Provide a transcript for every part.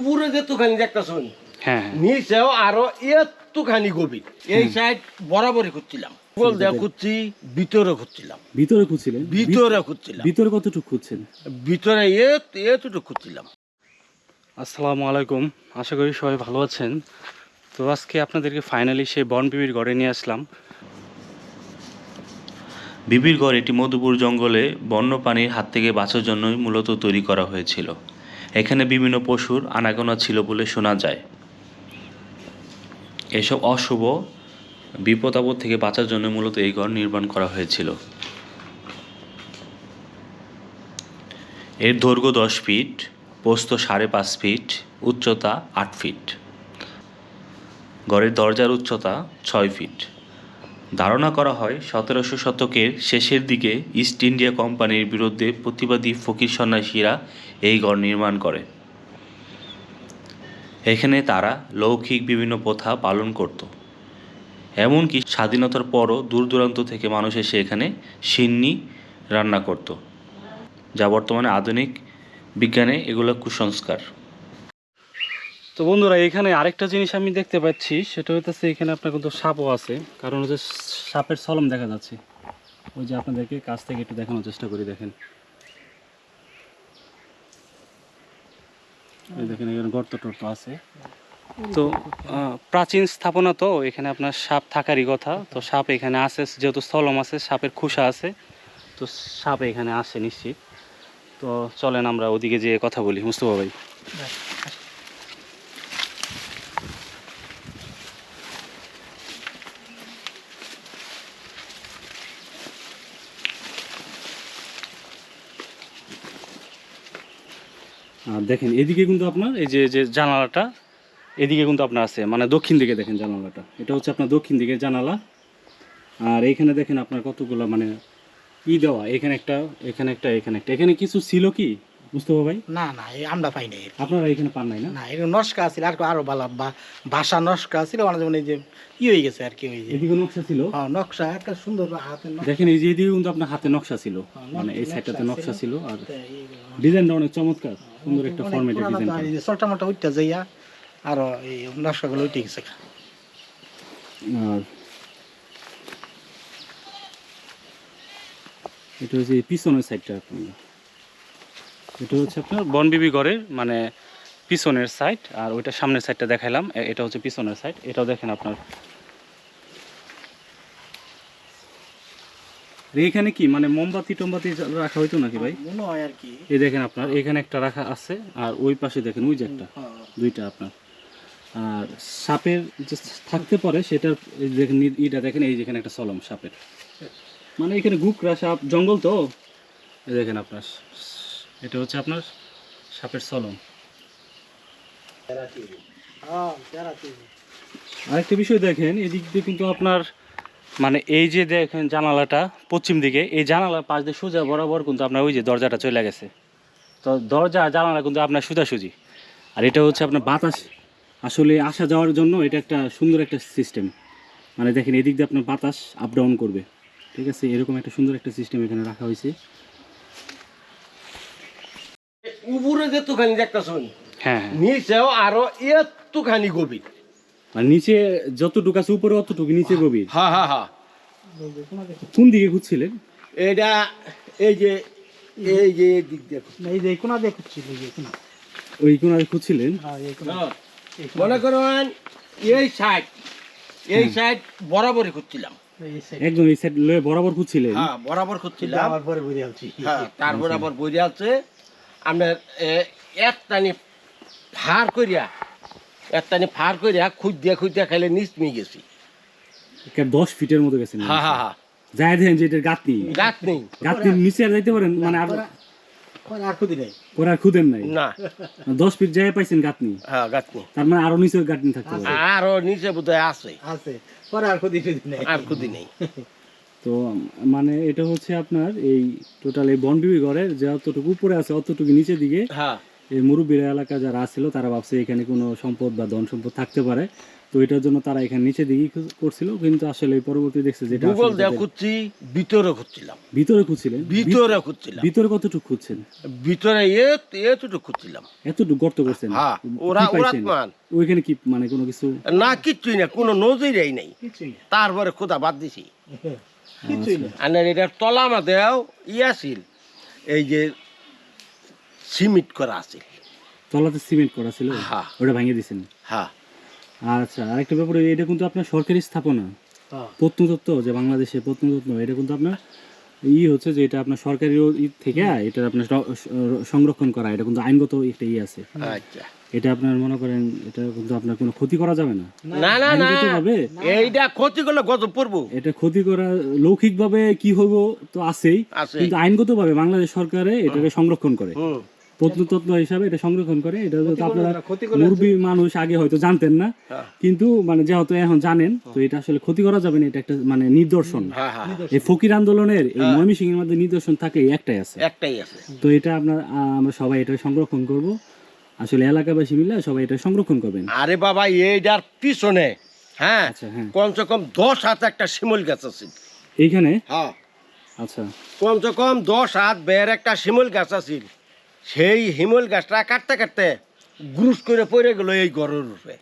উপরে যেতুখানি দেখতেছুন হ্যাঁ হ্যাঁ। নিচেও আরও একটুখানি গভীর। এই সাইড বরাবরই খুঁজছিলাম। বল দেওয়া খুঁজছি ভিতরে খুঁজছিলাম। ভিতরে খুঁজছিলেন? ভিতরে খুঁজছিলাম। ভিতরে কতটুকু খুঁজছেন? ভিতরে এতটুকু খুঁজছিলাম। আসসালামু আলাইকুম। আশা করি সবাই ভালো আছেন। তো আজকে আপনাদেরকে ফাইনালি সেই বন বিবির ঘরে নিয়ে আসলাম। বিবিরগড় এটি মধুপুর জঙ্গলে বন্যপ্রাণীর হাত থেকে বাঁচার জন্যই মূলত তৈরি করা হয়েছিল। এখানে বিভিন্ন পশুর আনাগোনা ছিল বলে শোনা যায়। এসব অশুভ বিপদ আপদ থেকে বাঁচার জন্য মূলত এই ঘর নির্মাণ করা হয়েছিল। এর দৈর্ঘ্য দশ ফিট, পোস্ত সাড়ে পাঁচ ফিট, উচ্চতা আট ফিট। ঘরের দরজার উচ্চতা ছয় ফিট। ধারণা করা হয় সতেরোশো শতকের শেষের দিকে ইস্ট ইন্ডিয়া কোম্পানির বিরুদ্ধে প্রতিবাদী ফকির সন্ন্যাসীরা এই গড় নির্মাণ করে। এখানে তারা লৌকিক বিভিন্ন প্রথা পালন করত। এমনকি স্বাধীনতার পরও দূর দূরান্ত থেকে মানুষ এসে এখানে সিন্নি রান্না করত, যা বর্তমানে আধুনিক বিজ্ঞানে এগুলো কুসংস্কার। তো বন্ধুরা, এখানে আরেকটা জিনিস আমি দেখতে পাচ্ছি, সেটা হইতেছে এখানে আপনার কিন্তু সাপও আছে, কারণ হচ্ছে সাপের সলম দেখা যাচ্ছে। ওই যে আপনাদেরকে কাছ থেকে একটু দেখানোর চেষ্টা করি, দেখেন। এই দেখেন এখানে গর্ত টর্ত আছে। তো প্রাচীন স্থাপনা তো এখানে আপনার সাপ থাকারই কথা। তো সাপ এখানে আছে যেহেতু স্থলম আছে সাপের খোসা আছে। তো সাপ এখানে আসে নিশ্চিত। তো চলেন আমরা ওদিকে যেয়ে কথা বলি মুস্তফা ভাই। আর দেখেন এদিকে কিন্তু আপনার এই যে যে জানালাটা এদিকে কিন্তু আপনার আছে মানে দক্ষিণ দিকে দেখেন জানালাটা। এটা হচ্ছে আপনার দক্ষিণ দিকের জানালা। আর এখানে দেখেন আপনার কতগুলো মানে ই দেওয়া এখানে একটা এখানে একটা এখানে একটা। এখানে কিছু ছিল কি মুস্তফা ভাই? না না এই আমরা পাই নাই। আপনারা এখানে পান নাই না? না এটা নস্কা আছিল আর আরও ভালো বা ভাষা নস্কা ছিল মানে যেমন এই যে ই হয়ে গেছে আর কি ওই যে। এদিকে নকশা ছিল? হ্যাঁ, নকশা একটা সুন্দর হাতে দেখেন এই যে এদিকে কিন্তু আপনার হাতে নকশা ছিল। মানে এই সাইডটাতে নকশা ছিল আর ডিজাইনটা অনেক চমৎকার। সুন্দর একটা ফরম্যাটের ডিজাইন মোটা উঠতে যাইয়া আর এই নকশাগুলো উঠে গেছে। আর এটা হচ্ছে পিছনের সাইডটা আপনার। এটা হচ্ছে আপনার বনবিবি ঘরের মানে পিছনের সাইড আর ওইটা সামনের সাইডটা দেখাইলাম। এটা হচ্ছে পিছনের সাইড এটাও দেখেন আপনার এখানে কি মানে মোমবাতি টোমবাতি রাখা হইতো নাকি ভাই? মনে হয় আর কি। এই দেখেন আপনার এখানে একটা রাখা আছে আর ওই পাশে দেখেন ওই যে একটা দুইটা আপনার। আর সাপের যে থাকতে পারে সেটার দেখেন ইটা দেখেন এই যেখানে একটা সলম সাপের। মানে এখানে গুকরা সাপ জঙ্গল তো? এই দেখেন আপনার এটা হচ্ছে আপনার সাপের সলম। আরেকটা বিষয় দেখেন এদিক দিয়ে কিন্তু আপনার মানে এই যে দেখেন জানালাটা পশ্চিম দিকে এই জানালার পাশ দিয়ে সোজা বরাবর কিন্তু আপনার ওই যে দরজাটা চলে গেছে। তো দরজা জানালা কিন্তু আপনার সোজাসুজি। আর এটা হচ্ছে আপনার বাতাস। আসলে আসা যাওয়ার জন্য এটা একটা সুন্দর একটা সিস্টেম মানে দেখেন এদিক দিয়ে আপনার বাতাস আপ ডাউন করবে। ঠিক আছে? এরকম একটা সুন্দর একটা সিস্টেম এখানে রাখা হয়েছে। উপরে যেতুখানি দেখতেছুন হ্যাঁ হ্যাঁ। নিচেও আরও একটুখানি গভীর। মানে নিচে যতটুকু আছে উপরে অতটুকু নিচে গভীর। হ্যাঁ হ্যাঁ হ্যাঁ কোন দিকে খুঁজছিলেন? এটা এই যে এই যে দিক দেখো। এই যে কোনা দিয়ে খুঁজছিল এই যে কোনা ওই কোন খুঁজছিলেন? হ্যাঁ, এই কোনা হ্যাঁ। মনে করেন এই সাইড এই সাইড বরাবরই খুঁজছিলাম। একদম এই সাইড লয়ে বরাবর খুঁজছিলেন? হ্যাঁ বরাবর খুঁজছিলাম। আমার পরে বুঝে আলছি। হ্যাঁ তার বরাবর বইরে আছে আপনার এক টানি ফার করিয়া এক টানি ফার করিয়া খুঁজ দিয়া খুঁজ দিয়া খাইলে নিচ নিয়ে গেছি। দশ ফিটের মতো গেছেন হ্যাঁ হ্যাঁ হ্যাঁ যাই দেখেন যে এটার গাছ নেই। গাঁথনি নিচে আর যাইতে পারেন মানে আর আর খুঁজি নাই। পরে খুদেন নাই। না। দশ ফিট যাই পাইছেন গাঁথনি। হ্যাঁ গাছ তার মানে আরও নিচে গাঁথনি থাকতে পারে। আরও নিচে বোধ আছে। আছে। পরে আর খুঁজি খুঁজি নাই। আর খুদি নেই। তো মানে এটা হচ্ছে আপনার এই টোটাল এই বনবিবি ঘরের যে অতটুকু উপরে আছে অতটুকু নিচের দিকে হ্যাঁ এই মুরব্বীরা এলাকা যারা আসছিল তারা ভাবছে এখানে কোনো সম্পদ বা ধন সম্পদ থাকতে পারে। তো এটার জন্য তারা এখানে নিচে দিকে করছিল কিন্তু আসলে পরবর্তী দেখছে যেটা গুগল দিয়ে খুঁজছি ভিতরে খুঁজছিলাম। ভিতরে খুঁজছিলেন? ভিতরে খুঁজছিলাম। ভিতরে কতটুকু খুঁজছেন? ভিতরে এতটুকু খুঁজছিলাম। এতটুকু গর্ত করছেন? হ্যাঁ ওরা ওরা? ওইখানে কি মানে কোনো কিছু? না কিচ্ছুই না কোনো নজিরই নাই। কিছুই না। তারপরে খোদা বাদ দিছি। কিছুই না। আর এটার তলা মাদেও ই আছিল এই যে সিমেন্ট করা আছিল তলাতে সিমেন্ট করা ছিল? হ্যাঁ। ওটা ভেঙে দিয়েছেন হ্যাঁ। আচ্ছা আরেকটা ব্যাপারে এটা কিন্তু আপনার সরকারি স্থাপনা। হ্যাঁ। প্রত্নতত্ত্ব যে বাংলাদেশে প্রত্নতত্ত্ব এটা কিন্তু আপনার ই হচ্ছে যে এটা আপনার সরকারি থেকে এটা আপনার সংরক্ষণ করা এটা কিন্তু আইনগত একটা ই আছে। আচ্ছা। এটা আপনার মনে করেন এটা কিন্তু আপনার কোনো ক্ষতি করা যাবে না? না না। না এইটা ক্ষতি করলে গজব পড়ব। এটা ক্ষতি করা লৌকিকভাবে কি হব তো আছেই। আছে কিন্তু আইনগতভাবে বাংলাদেশ সরকারে এটাকে সংরক্ষণ করে। হুম। প্রত্নতত্ত্ব হিসাবে এটা সংরক্ষণ করে এটা আপনারা মুরবি মানুষ আগে হয়তো জানতেন না। হ্যাঁ। কিন্তু মানে যেহেতু এখন জানেন তো এটা আসলে ক্ষতি করা যাবে না এটা একটা মানে নিদর্শন। হ্যাঁ হ্যাঁ। এই ফকির আন্দোলনের এই ময়মনসিংহের মধ্যে নিদর্শন থাকে একটাই আছে। একটাই আছে। তো এটা আপনার আমরা সবাই এটা সংরক্ষণ করব। আসলে এলাকাবাসী মিলে সবাই এটা সংরক্ষণ করবেন। আরে বাবা এইটার পিছনে হ্যাঁ আচ্ছা কমসে কম দশ হাত একটা শিমুল গাছ আছে। এইখানে? হ্যাঁ। আচ্ছা। কমসে কম দশ হাত বের একটা শিমুল গাছ আছিল সেই হিমল গাছটা কাটতে কাটতে গ্রুস করে পড়ে গেল এই গরের উপরে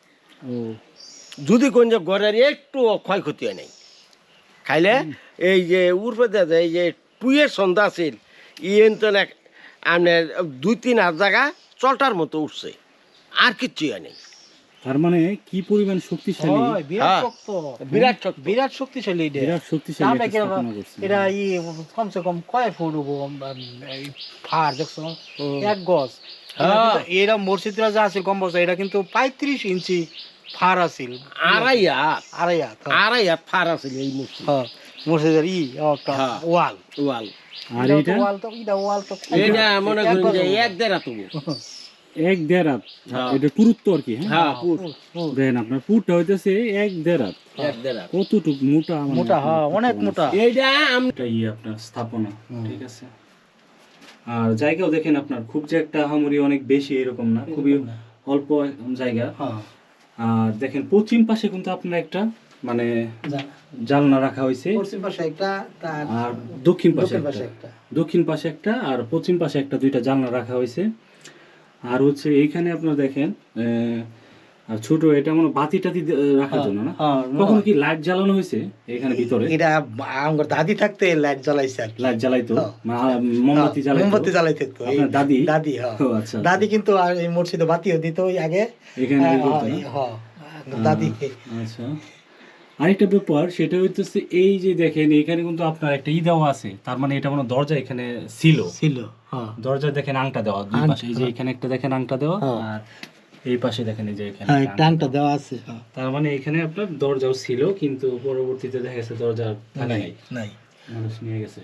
যদি কোন যে গরের একটু ক্ষয়ক্ষতি হয় নাই। খাইলে এই যে উর্ফে দেয় এই যে টুয়ের সন্ধ্যা আছিল ইয়েন তো আপনার দুই তিন হাত জায়গা চলটার মতো উঠছে। আর কিচ্ছু হয় নাই। তার মানে কি পরিমাণ শক্তিশালী? বিরাট হ্যাঁ। শক্ত। বিরাট শক্তিশালী এটা। বিরাট শক্তিশালী। এটা ই কমসে কম কয় ফুট হব ফার দেখছ? এক গজ। হ্যাঁ। এরা মসজিদরা যা আছে কম বছর এটা কিন্তু পঁয়ত্রিশ ইঞ্চি ফার আছিল। আড়াই হাত। আড়াই হাত হ্যাঁ। আড়াই হাত ফার আছিল এই হ্যাঁ। মসজিদের ই। ওয়াল। ওয়াল। আর এটা ওয়াল তো এটা ওয়াল তো এটা মনে এক করেন যে এক দেড় হাত হব। এক দেড় হাত। হ্যাঁ। এটা পুরুত্ব আর কি হ্যাঁ? হ্যাঁ দেখেন আপনার পুরটা হইতেছে এক দেড় হাত। এক কতটুক মোটা মোটা হ্যাঁ অনেক মোটা। এইটা আপনার স্থাপনা ঠিক আছে? আর জায়গাও দেখেন আপনার খুব যে একটা হামরি অনেক বেশি এরকম না খুবই অল্প জায়গা। হ্যাঁ। আর দেখেন পশ্চিম পাশে কিন্তু আপনার একটা মানে জানলা রাখা হয়েছে পশ্চিম পাশে একটা আর দক্ষিণ পাশে দক্ষিণ পাশে একটা। একটা দক্ষিণ পাশে একটা আর পশ্চিম পাশে একটা দুইটা জানলা রাখা হয়েছে আর হচ্ছে এইখানে আপনার দেখেন ছোট এটা মনে বাতি টাতি রাখার জন্য না? হ্যাঁ, কখনো কি লাইট জ্বালানো হয়েছে এখানে ভিতরে? এটা আমার দাদি থাকতে লাইট জ্বালাইছে লাইট জ্বালাইতো? হ্যাঁ। মোমবাতি হ্যাঁ, জ্বালাইতো? মোমবাতি জ্বালাইতে তো। আপনার দাদি? দাদি হ্যাঁ। আচ্ছা দাদি কিন্তু আর এই মসজিদে বাতিও দিত ওই আগে। এখানে হ্যাঁ? হ্যাঁ, দাদি আচ্ছা। আরেকটা ব্যাপার সেটা হইতেছে এই যে দেখেন এখানে কিন্তু আপনার একটা ই দেওয়া আছে। তার মানে এটা কোনো দরজা এখানে ছিল। ছিল হ্যাঁ। দরজা দেখেন আংটা দেওয়া দুই পাশে। এই যে এখানে একটা দেখেন আংটা দেওয়া হ্যাঁ। আর এই পাশে দেখেন এই যে এখানে হ্যাঁ একটা টাংটা দেওয়া আছে হ্যাঁ। তার মানে এখানে আপনার দরজাও ছিল কিন্তু পরবর্তীতে দেখা গেছে দরজা নাই। নাই। মানুষ নিয়ে গেছে।